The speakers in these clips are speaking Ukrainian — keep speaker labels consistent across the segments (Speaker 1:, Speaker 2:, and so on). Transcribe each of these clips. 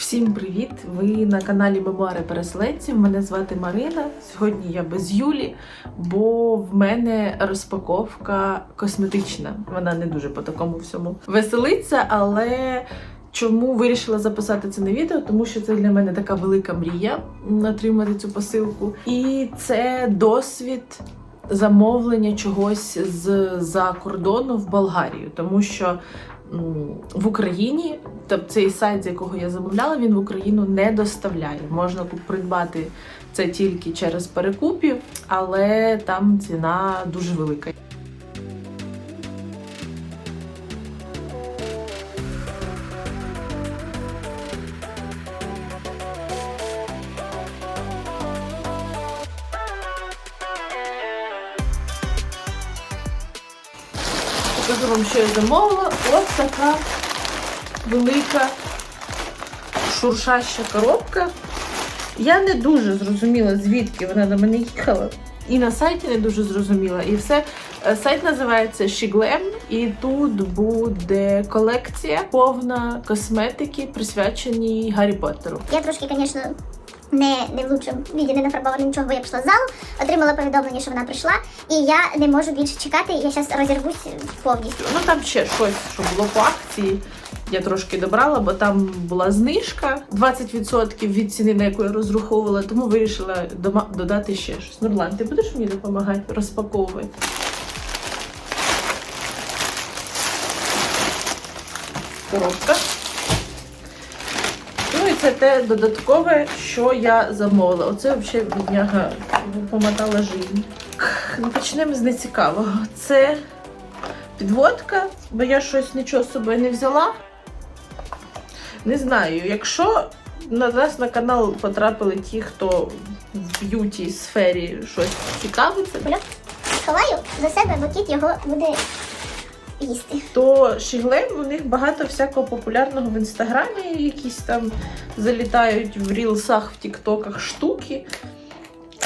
Speaker 1: Всім привіт! Ви на каналі Мемуари Переселенців. Мене звати Марина. Сьогодні я без Юлі, бо в мене розпаковка косметична. Вона не дуже по такому всьому веселиться, але. Чому вирішила записати це на відео? Тому що це для мене така велика мрія отримати цю посилку. І це досвід замовлення чогось з-за кордону в Болгарію, тому що в Україні тобто цей сайт, з якого я замовляла, він в Україну не доставляє. Можна придбати це тільки через перекупів, але там ціна дуже велика. Замовила. Ось така велика шуршаща коробка. Я не дуже зрозуміла, звідки вона до мене їхала. І на сайті не дуже зрозуміла. І все. Е, Сайт називається Shiglem, і тут буде колекція повна косметики, присвяченій Гаррі Поттеру.
Speaker 2: Я трошки, звісно, не, не в лучшому віді не нафарбована нічого, бо я пішла з залу, отримала повідомлення, що вона прийшла, і я не можу більше чекати, я зараз розірвусь повністю.
Speaker 1: Ну там ще щось, що було по акції. Я трошки добрала, бо там була знижка 20% від ціни, на яку я розраховувала, тому вирішила дома додати ще щось. Нурлан, ти будеш мені допомагати розпаковувати? Коробка. Це те додаткове, що я замовила. Оце взагалі бідняга помотала жизнь. Ну, Почнемо з нецікавого. Це підводка, бо я щось нічого з собою не взяла. Не знаю, якщо на нас на канал потрапили ті, хто в б'юті сфері щось цікавиться,
Speaker 2: Ховаю за себе, бо кіт його буде їсти.
Speaker 1: то Шіглем у них багато всякого популярного в інстаграмі, якісь там залітають в рілсах, в тіктоках штуки.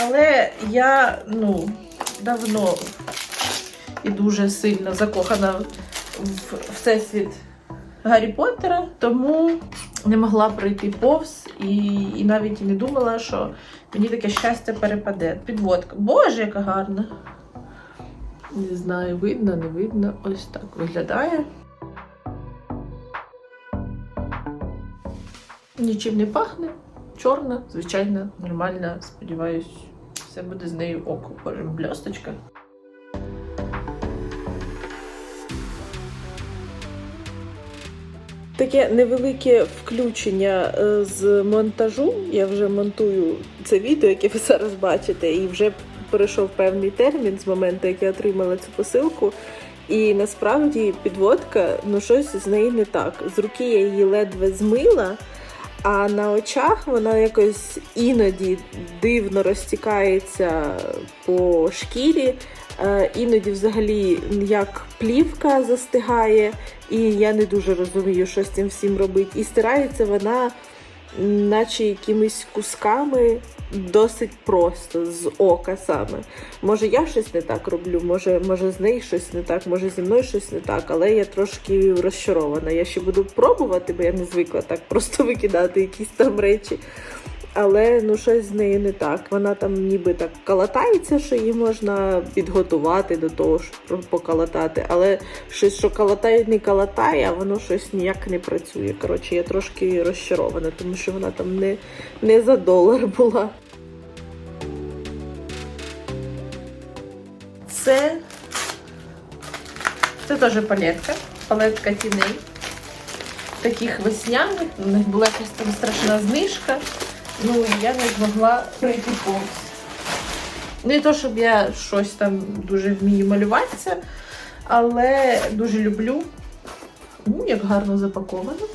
Speaker 1: Але я ну, давно і дуже сильно закохана в всесвіт Гаррі Поттера, тому не могла пройти повз і, і навіть і не думала, що мені таке щастя перепаде. Підводка. Боже, яка гарна! Не знаю, видно, не видно. Ось так виглядає. Нічим не пахне. Чорна, звичайна, нормальна. Сподіваюсь, все буде з нею око. Боже, бльосточка. Таке невелике включення е, з монтажу. Я вже монтую це відео, яке ви зараз бачите, і вже перейшов певний термін з моменту, як я отримала цю посилку. І насправді підводка, ну щось з неї не так. З руки я її ледве змила, а на очах вона якось іноді дивно розтікається по шкірі. Е, Іноді взагалі як плівка застигає, і я не дуже розумію, що з цим всім робити. І стирається вона, наче якимись кусками, досить просто, з ока саме. Може, я щось не так роблю, може, може з нею щось не так, може зі мною щось не так, але я трошки розчарована. Я ще буду пробувати, бо я не звикла так просто викидати якісь там речі. Але ну щось з нею не так. Вона там ніби так калатається, що її можна підготувати до того, щоб покалатати. Але щось, що калатає, не калатає, а воно щось ніяк не працює. Коротше, я трошки розчарована, тому що вона там не, не за долар була. Це, це теж палетка. Палетка тіней. Таких весняних. У них була якась там страшна знижка. Ну, я не змогла пройти повз. Не то, щоб я щось там дуже вмію малюватися, але дуже люблю. Ну, як гарно запаковано.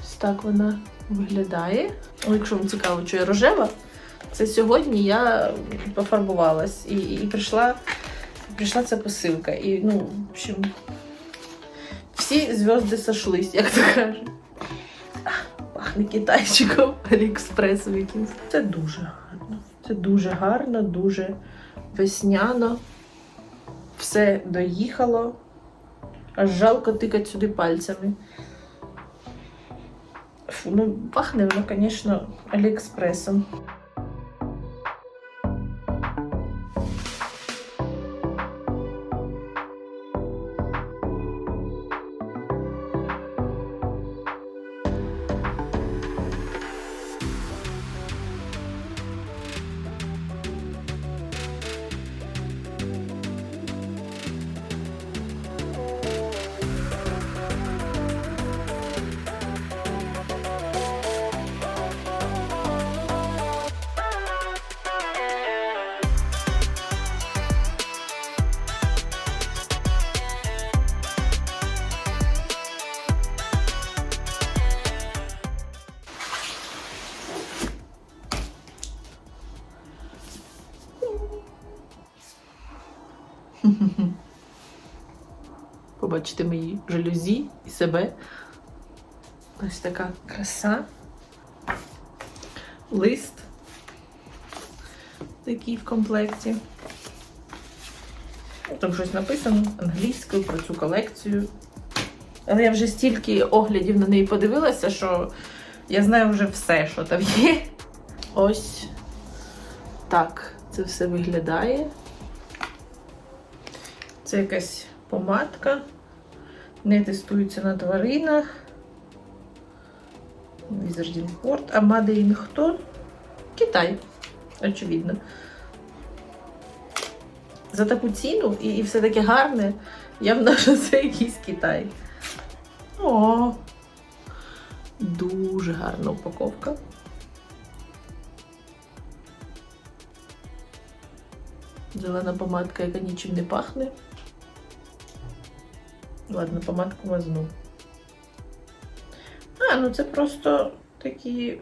Speaker 1: Ось так вона виглядає. О, якщо вам цікаво, що я рожева, це сьогодні я пофарбувалась і, і прийшла, прийшла ця посилка. І, ну, в общем, всі зв'язки сошлись, як то кажуть. Пахне китайчиком, аліекспресом якимось. Це дуже гарно. Це дуже гарно, дуже весняно. Все доїхало. Аж жалко тикати сюди пальцями. Фу, ну пахне воно, звісно, Аліекспресом. Побачите мої жалюзі і себе. Ось така краса. Лист. Такий в комплекті. Там щось написано англійською про цю колекцію. Але я вже стільки оглядів на неї подивилася, що я знаю вже все, що там є. Ось так це все виглядає. Це якась помадка. Не тестується на тваринах. Wizard. А Made хто? Китай. Очевидно. За таку ціну і, і все таке гарне, я вношу це якийсь Китай. О! Дуже гарна упаковка. Зелена помадка, яка нічим не пахне. Ладно, помадку возьму. А, ну це просто такі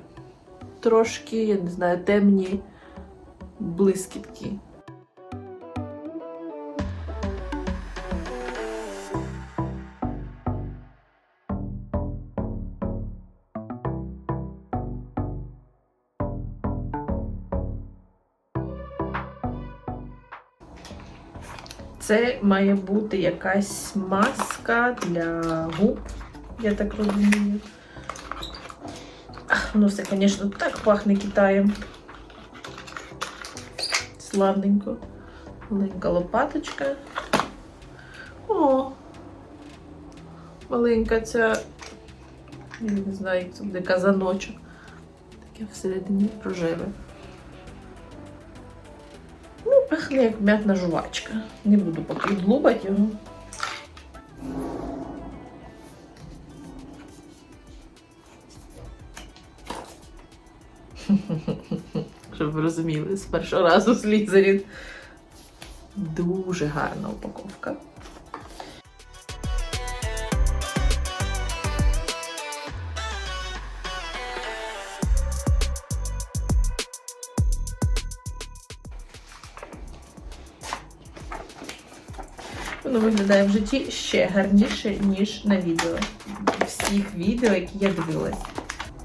Speaker 1: трошки, я не знаю, темні блискітки. Це має бути якась маска для губ, я так розумію. Ах, Ну, все, звісно, так пахне Китаєм. Славненько. Маленька лопаточка. О! Маленька ця, я не знаю, як це буде казаночок. Таке всередині рожеве. Пахне як м'ятна жувачка. Не буду поки длубати його. Щоб ви розуміли, з першого разу слізерін. Дуже гарна упаковка. Воно виглядає в житті ще гарніше, ніж на відео. Всіх відео, які я дивилась.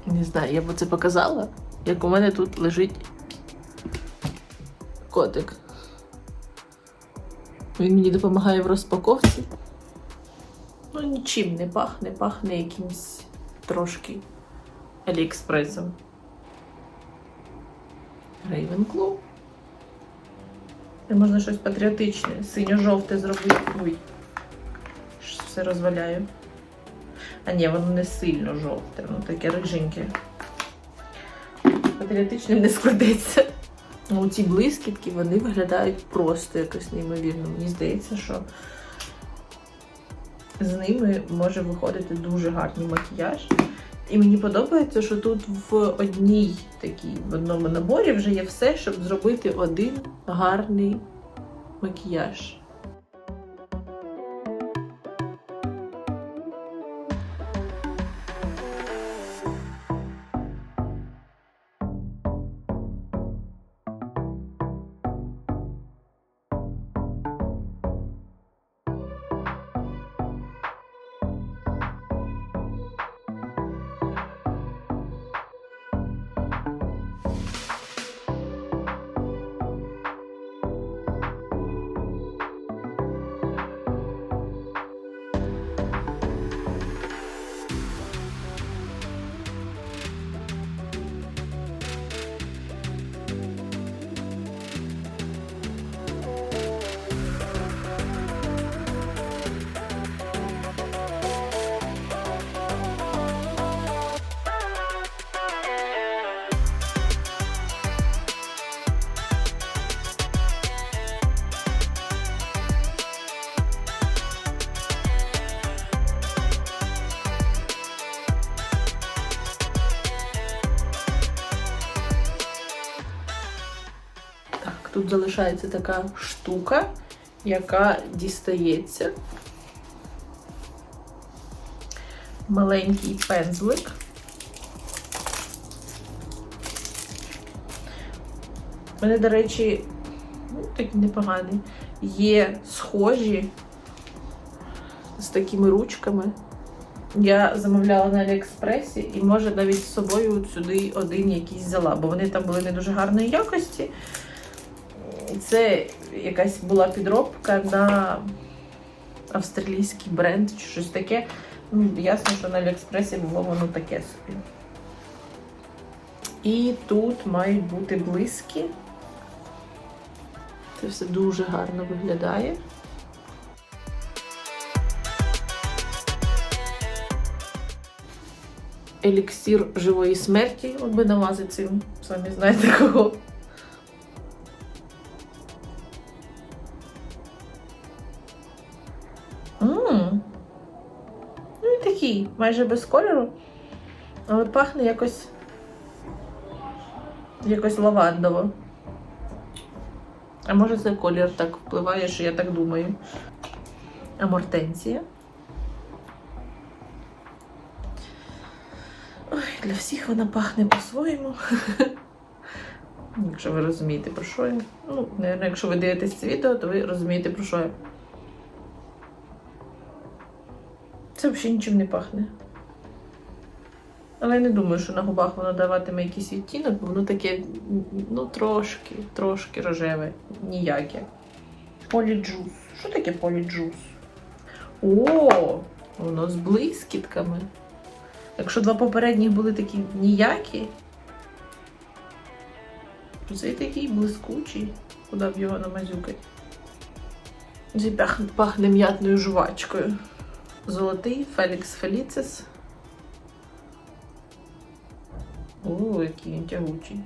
Speaker 1: Не знаю, я б це показала, як у мене тут лежить котик. Він мені допомагає в розпаковці. Ну, нічим не пахне, пахне якимсь трошки Аліекспресом. Ravenclaw. Можна щось патріотичне, синьо-жовте зробити. Ой, все розваляю. А ні, воно не сильно жовте, воно таке риженьке. Патріотичним не складеться. Ну, ці блискітки, вони виглядають просто якось неймовірно. Мені здається, що з ними може виходити дуже гарний макіяж. І мені подобається, що тут в одній такій, в одному наборі вже є все, щоб зробити один гарний макіяж. Залишається така штука, яка дістається. Маленький пензлик. У мене, до речі, ну, такі непогані. Є схожі з такими ручками. Я замовляла на Аліекспресі і, може, навіть з собою сюди один якийсь взяла, бо вони там були не дуже гарної якості. Це якась була підробка на австралійський бренд чи щось таке. Ну, ясно, що на Аліекспресі було воно таке собі. І тут мають бути блиски. Це все дуже гарно виглядає. Еліксір живої смерті. От би намазати цим, самі знаєте кого. Такий, майже без кольору. Але пахне якось. якось лавандово. А може це колір так впливає, що я так думаю. Амортенція. Ой, для всіх вона пахне по-своєму. Якщо ви розумієте, про що я. Ну, наверное, якщо ви дивитесь це відео, то ви розумієте, про що я. Це взагалі нічим не пахне. Але я не думаю, що на губах воно даватиме якийсь відтінок, бо воно таке, ну, трошки, трошки рожеве, ніяке. Поліджус. Що таке поліджус? О, воно з блискітками. Якщо два попередніх були такі ніякі, то цей такий блискучий, куди б його намазюкати. Пахне, пахне м'ятною жувачкою. Золотий Фелікс Феліцис. О, який він тягучий.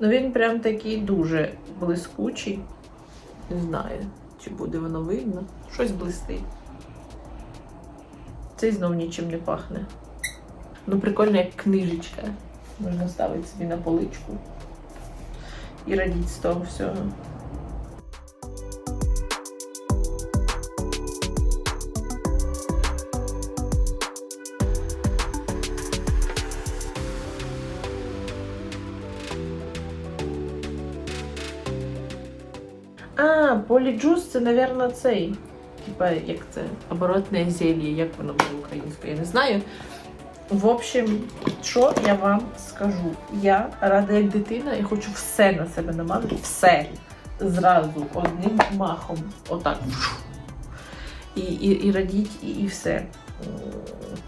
Speaker 1: Ну він прям такий дуже блискучий. Не знаю, чи буде воно видно. Щось блистить. Цей знов нічим не пахне. Ну, прикольно, як книжечка. Можна ставити собі на поличку і радіти з того всього. А, поліджус це, напевно, цей. Типа, як це? Оборотне зелье, як воно буде українською, я не знаю. В общем, що я вам скажу? Я рада як дитина і хочу все на себе намазати, все зразу, одним махом. Отак. І, і, і радіть, і, і все.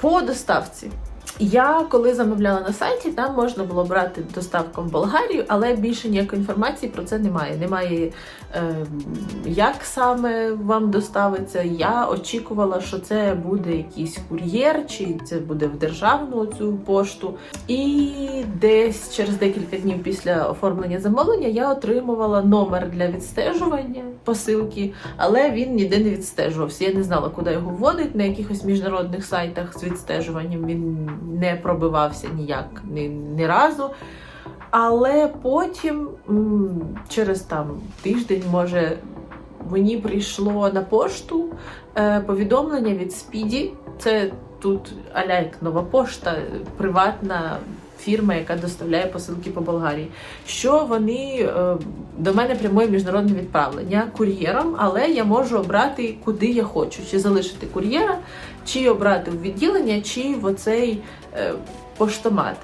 Speaker 1: По доставці. Я коли замовляла на сайті, там можна було брати доставку в Болгарію, але більше ніякої інформації про це немає. Немає е, як саме вам доставиться. Я очікувала, що це буде якийсь кур'єр, чи це буде в державну цю пошту. І десь через декілька днів після оформлення замовлення я отримувала номер для відстежування посилки, але він ніде не відстежувався. Я не знала, куди його вводити. На якихось міжнародних сайтах з відстежуванням він не пробивався ніяк ні, ні разу. Але потім, через там тиждень, може, мені прийшло на пошту е, повідомлення від Спіді. Це тут аля нова пошта, приватна фірма, яка доставляє посилки по Болгарії. Що вони е, до мене прямує міжнародне відправлення кур'єром, але я можу обрати, куди я хочу, чи залишити кур'єра, чи обрати в відділення, чи в оцей е, поштомат.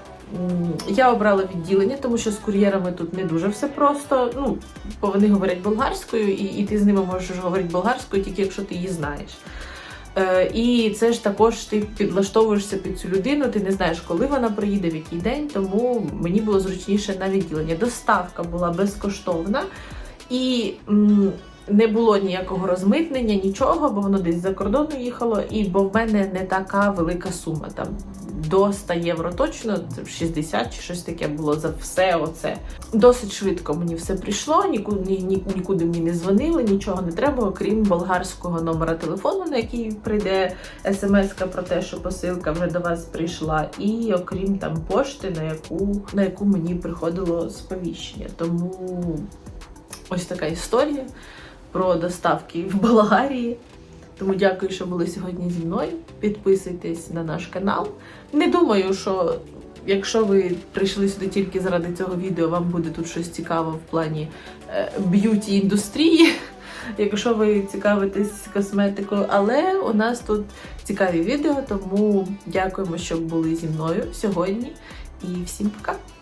Speaker 1: Я обрала відділення, тому що з кур'єрами тут не дуже все просто. Ну, бо вони говорять болгарською, і, і ти з ними можеш говорити болгарською, тільки якщо ти її знаєш. Е, і це ж також ти підлаштовуєшся під цю людину, ти не знаєш, коли вона приїде, в який день, тому мені було зручніше на відділення. Доставка була безкоштовна. І не було ніякого розмитнення, нічого, бо воно десь за кордону їхало, і бо в мене не така велика сума. Там до 100 євро точно, це 60 чи щось таке було за все оце. Досить швидко мені все прийшло, нікуди, ні, ні- нікуди мені не дзвонили, нічого не треба, окрім болгарського номера телефону, на який прийде смс про те, що посилка вже до вас прийшла, і окрім там пошти, на яку, на яку мені приходило сповіщення. Тому ось така історія про доставки в Болгарії. Тому дякую, що були сьогодні зі мною. Підписуйтесь на наш канал. Не думаю, що якщо ви прийшли сюди тільки заради цього відео, вам буде тут щось цікаво в плані е, б'юті індустрії. Якщо ви цікавитесь косметикою, але у нас тут цікаві відео, тому дякуємо, що були зі мною сьогодні. І всім пока!